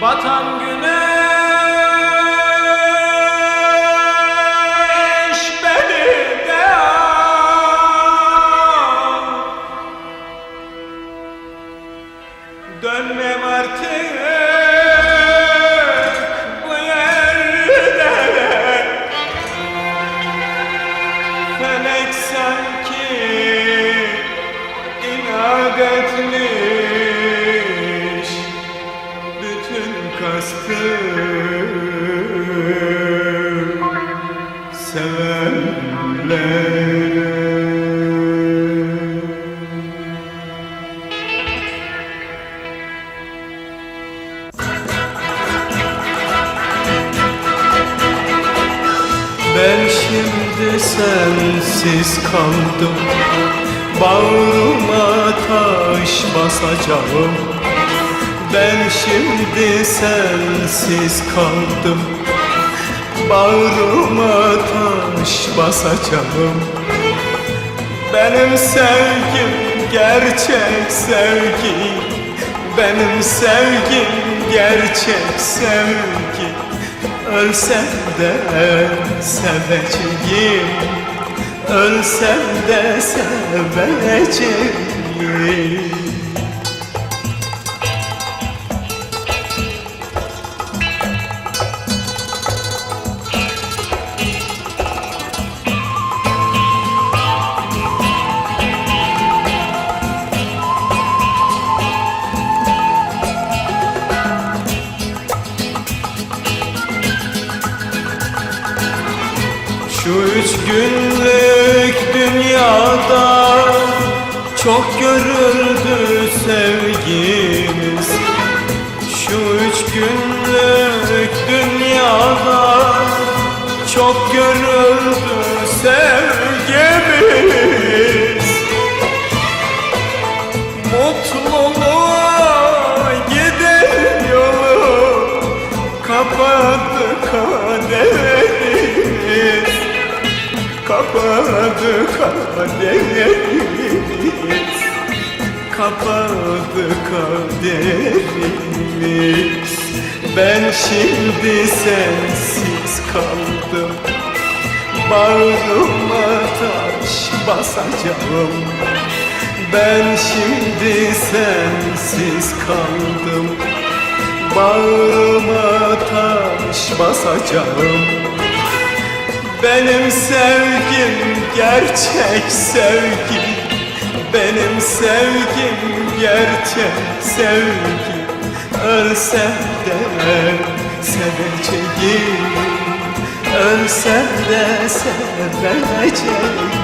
Batan güne kastım sevenler Ben şimdi sensiz kaldım Bağrıma taş basacağım. Ben şimdi sensiz kaldım. Bağrıma taş basacağım. Benim sevgim gerçek sevgi. Benim sevgim gerçek sevgi. Ölsem de seveceğim. Ölsem de seveceğim Şu üç günlük dünyada çok görüldü sevgimiz. Şu üç günlük dünyada çok görüldü sevgimiz. Mutluluğa Kapadı kaderimiz Kapadı kaderimiz Ben şimdi sensiz kaldım. Bağrıma taş basacağım. Ben şimdi sensiz kaldım. Bağrıma taş basacağım benim sevgim gerçek sevgi. Benim sevgim gerçek sevgi. Ölsem de seveceğim. Ölsem de seveceğim